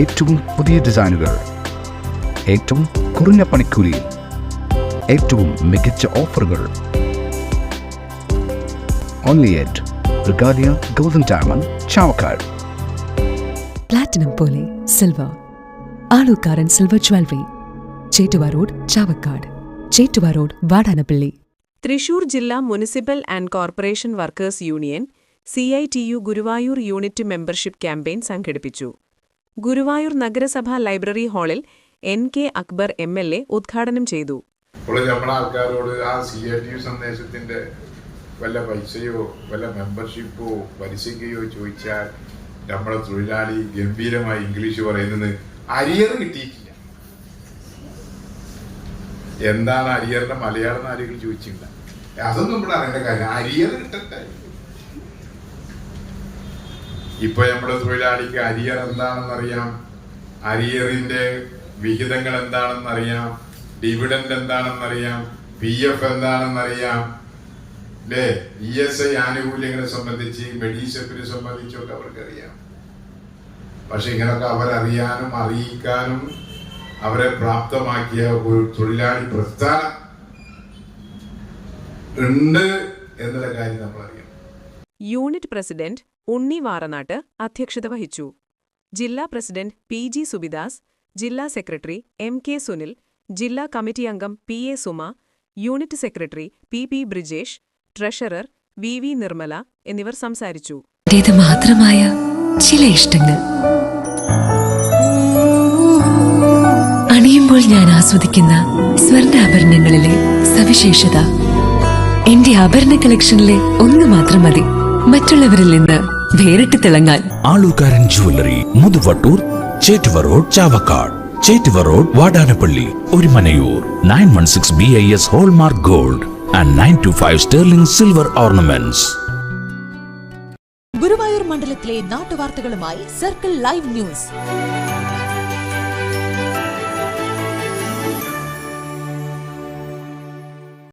ഏറ്റവും പുതിയ ഡിസൈനുകൾ ഏറ്റവും കുറഞ്ഞ പണിക്കൂലിയിൽ ഏറ്റവും മികച്ച ഓഫറുകൾ. Only at Regalia golden diamond Chavakkad platinum പോലെ silver Alukkaran silver jewellery Chettuva road Chavakkad Chettuva road Vadanappally Thrissur ജില്ലാ municipal and corporation workers union C I T U Guruvayur unit membership campaign സംഘടിപ്പിച്ചു. ഗുരുവായൂർ നഗരസഭാ library ഹാളിൽ N K Akbar M L A ഉദ്ഘാടനം ചെയ്തു. ആൾക്കാരോട് ആ C T സന്ദേശത്തിന്റെ വല്ല പൈസയോ വല്ല മെമ്പർഷിപ്പോ പലിശയ്ക്കയോ ചോദിച്ചാൽ നമ്മുടെ തൊഴിലാളി ഗംഭീരമായി ഇംഗ്ലീഷ് പറയുന്നത് അരിയർ കിട്ടിയിട്ടില്ല. എന്താണ് അരിയറിന്റെ മലയാളം ആരെങ്കിലും ചോദിച്ചിട്ടില്ല അതൊന്നും നമ്മൾ അറിയേണ്ട കാര്യം. അരിയർ കിട്ടട്ടെ. ഇപ്പൊ നമ്മുടെ തൊഴിലാളിക്ക് അരിയർ എന്താണെന്നറിയാം. അരിയറിന്റെ വിഹിതങ്ങൾ എന്താണെന്നറിയാം. ഡിവിഡൻഡ് എന്താണെന്നറിയാം. പി എഫ് എന്താണെന്നറിയാം. അല്ലേ ഇ എസ് ഐ ആനുകൂല്യങ്ങളെ സംബന്ധിച്ച് മെഡിസെപ്പിനെ സംബന്ധിച്ചൊക്കെ അവർക്കറിയാം. പക്ഷെ ഇങ്ങനൊക്കെ അവരറിയാനും അറിയിക്കാനും അവരെ പ്രാപ്തമാക്കിയ ഒരു തൊഴിലാളി പ്രസ്ഥാനം ഉണ്ട് എന്നുള്ള കാര്യം നമ്മൾ അറിയാം യൂണിറ്റ് പ്രസിഡന്റ് ഉണ്ണി വാറനാട്ട് അധ്യക്ഷത വഹിച്ചു. ജില്ലാ പ്രസിഡന്റ് പി ജി സുബിദാസ് ജില്ലാ സെക്രട്ടറി എം കെ സുനിൽ ജില്ലാ കമ്മിറ്റി അംഗം P A Suma unit secretary P P Brijesh treasurer V V Nirmala എന്നിവർ സംസാരിച്ചു. മാത്രമായ ചില ഇഷ്ടങ്ങൾ. അണിയുമ്പോൾ ഞാൻ ആസ്വദിക്കുന്ന സ്വർണാഭരണങ്ങളിലെ സവിശേഷത. എന്റെ ആഭരണ കളക്ഷനിലെ ഒന്ന് മാത്രം മതി. മറ്റുള്ളവരിൽ നിന്ന് വേറിട്ട് തിളങ്ങാൻ. Alukkaran jewellery Muthuvattoor Chettuva road Chavakkad. Chettuva road Vadanappally ഒരു Manayur nine one six B I S hallmark gold and nine two five sterling silver ornaments Guruvayur മണ്ഡലത്തിലെ നാട്ടുവാർത്തകളുമായി സർക്കിൾ ലൈവ് ന്യൂസ്